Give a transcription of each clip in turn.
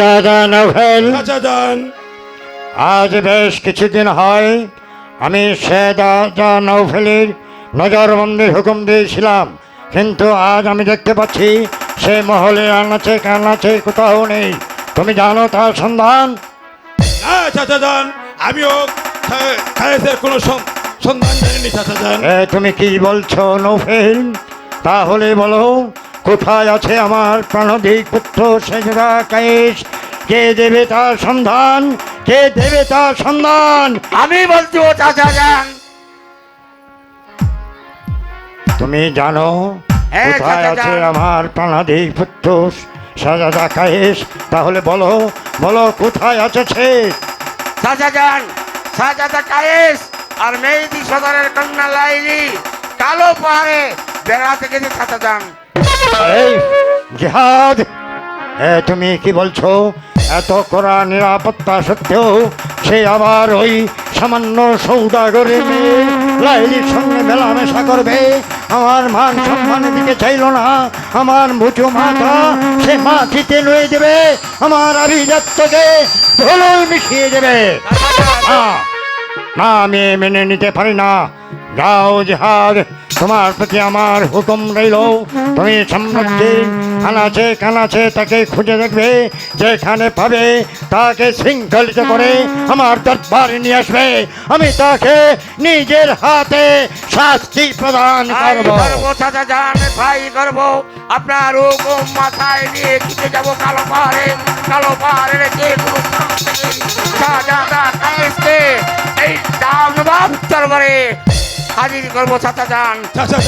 দাদা নভেল আজ বেশ কিছুদিন হয় আমি সে দাদা নৌফেলের নজরবন্দির হুকুম দিয়েছিলাম। কিন্তু আজ আমি দেখতে পাচ্ছি সে মহলে আনাচে কানাচে কোথাও নেই। তুমি জানো তার সন্ধান? আমিও কোনো সন্ধান জানিনি তুমি কি বলছো নৌফেল তাহলে বলো কোথায় আছে আমার প্রাণধিক পুত্র সেজদা কায়েশ? কে দেবে তার সন্ধান? কে দেবে তার সন্ধান? আমি বলছি ও চাচা যান। তুমি জানো হ্যাঁ, কোথায় আছে আমার প্রাণাধিক পুত্র সাজাদা কায়েশ? তাহলে বলো বলো কোথায় আছে সে? চাচা যান সাজাদা কায়েস আর মেহেদি সদরের কন্যা লাইলি কালো পাহাড়ে বেড়াতে গেছে চাচা যান। তুমি কি বলছো? এত কড়া নিরাপত্তা সত্ত্বেও সে আবার ওই সামান্য লাইলির সঙ্গে মেলামেশা করবে? আমার মান দিকে চাইল না। আমার মাথা সে মাটিতে লয়ে দেবে। আমার আভিজাত্যকে ধুলোয় মিশিয়ে দেবে। না, আমি মেনে নিতে পারি না। যাও, জেহাদ! তোমার প্রতি আমার হুকুম রইল। তুমি সমৃদ্ধি আনাচে কানাচে তাকে খুঁজে দেখবে যেখানে পাবে তাকে শৃঙ্খলিত করে আমার দরবারে নিয়ে আসবে। আমি তাকে নিজের হাতে শাস্তি প্রদান করব। ভাই করব আপনার হুকুম মাথায় নিয়ে ছুটে যাব কালো পাহাড়ে। কালো পাহাড়ে যে কোনো এই দাম দরবারে হাজির করব চাচা যান। চাচা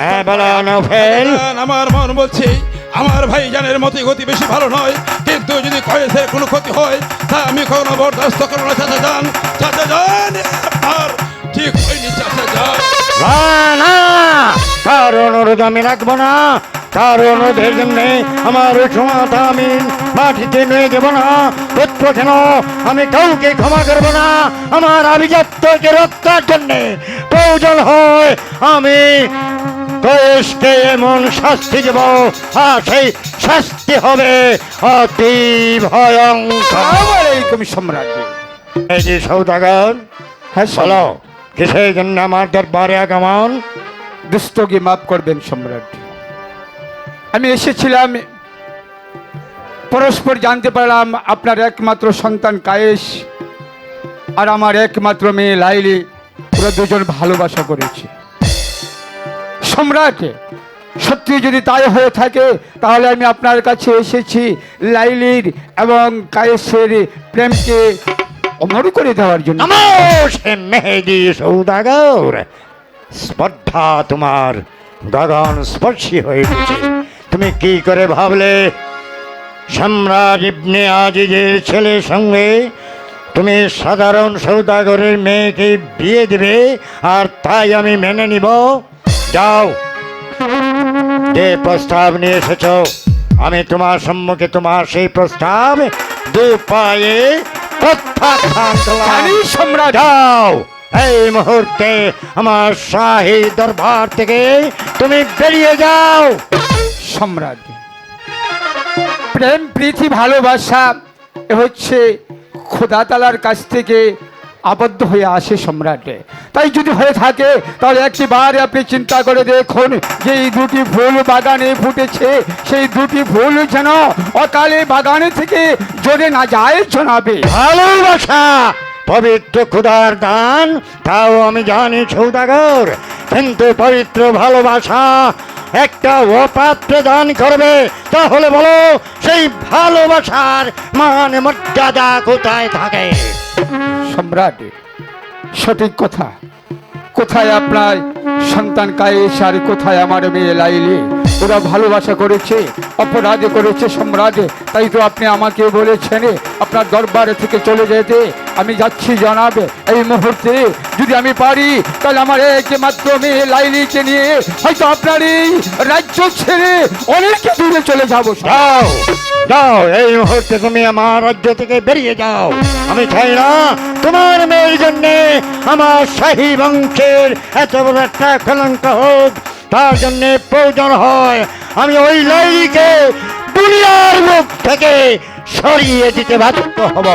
হ্যাঁ বলো নফেল আমার মন বলছে আমার ভাই জানের মতে গতি বেশি ভালো নয় কিন্তু যদি কয়েসের কোনো ক্ষতি হয় তা আমি কখনো বরদাস্ত করব না চাচা যান। চাচা যান আর ঠিক হয়নি চাচা যান। না না তার অনুরোধ আমি রাখব না। তার অনুরোধের জন্য আমার ক্ষমতা আমি মাটিতে নিয়ে দেবো না। পুত্র কেন আমি কাউকে ক্ষমা করব না। আমার আভিজাত্যকে রক্ষার জন্য প্রয়োজন হয় আমি কয়েসকে এমন শাস্তি দেব আর সেই শাস্তি হবে অতি ভয়ঙ্কর। সম্রাট এই যে সৌদাগর হ্যাঁ চলো কিসের জন্য আমার দরবারে আগমন? দুষ্টকে মাফ করবেন সম্রাট। আমি এসেছিলাম, পরস্পর জানতে পারলাম আপনার একমাত্র সন্তান কায়েস আর আমার একমাত্র মেয়ে লাইলি। ওরা দুজন ভালোবাসা করেছে। সম্রাট, সত্যি যদি তাই হয়ে থাকে, তাহলে আমি আপনার কাছে এসেছি লাইলির এবং কায়েসের প্রেমকে অমর করে দেওয়ার জন্য। স্পর্ধা তোমার। গগন স্পর্শী হয়ে উঠেছে। তুমি কি করে ভাবলে? সম্রাট ইবনে আজিজের ছেলের সঙ্গে তুমি সাধারণ সৌদাগরের মেয়েকে বিয়ে দেবে আর তাই আমি মেনে নিব। যাও। যে প্রস্তাব নিয়ে এসেছ আমি তোমার সম্মুখে তোমার সেই প্রস্তাব দু পায়ে প্রত্যাখ্যান যাও। এই মুহূর্তে আমার শাহী দরবার থেকে তুমি বেরিয়ে যাও। সম্রাট প্রেম প্রীতি ভালোবাসা এ হচ্ছে খোদা তালার কাছ থেকে আবদ্ধ হয়ে আসে সম্রাটে। তাই যদি হয়ে থাকে তাহলে একটিবার আপনি চিন্তা করে দেখুন যে এই দুটি ফুল বাগানে ফুটেছে সেই দুটি ফুল যেন অকালে বাগানে থেকে জোরে না যায় শোনাবে ভালোবাসা পবিত্র খুদার দান, তাও আমি জানি সৌদাগর, কিন্তু পবিত্র ভালোবাসা একটা অপাত্র দান করবে। তাহলে বলো, সেই ভালোবাসার মান মর্যাদা কোথায় থাকে? সম্রাট, সঠিক কথা। কোথায় আপনার সন্তান কায়েস আর কোথায় আমার মেয়ে লাইলি? ওরা ভালোবাসা করেছে, অপরাধ করেছে সম্রাট। তাই তো আপনি আমাকে বলেছেন, আপনার দরবারে থেকে চলে যেতে। আমি যাচ্ছি জানাবে, এই মুহূর্তে যদি আমি পারি, তাহলে আমার একমাত্র মেয়ে লাইলিকে নিয়ে হয়তো আপনার এই রাজ্য ছেড়ে অনেক দূরে চলে যাব যাও যাও, এই মুহূর্তে তুমি আমার রাজ্য থেকে বেরিয়ে যাও। আমি চাই না তোমার মেয়ের জন্যে আমার শাহী বংশের এত বড় একটা কলঙ্ক হোক। তার জন্য প্রয়োজন হয়। আমি ওই লাইলিকে দুনিয়ার মুখ থেকে সরিয়ে দিতে বাধ্য হব।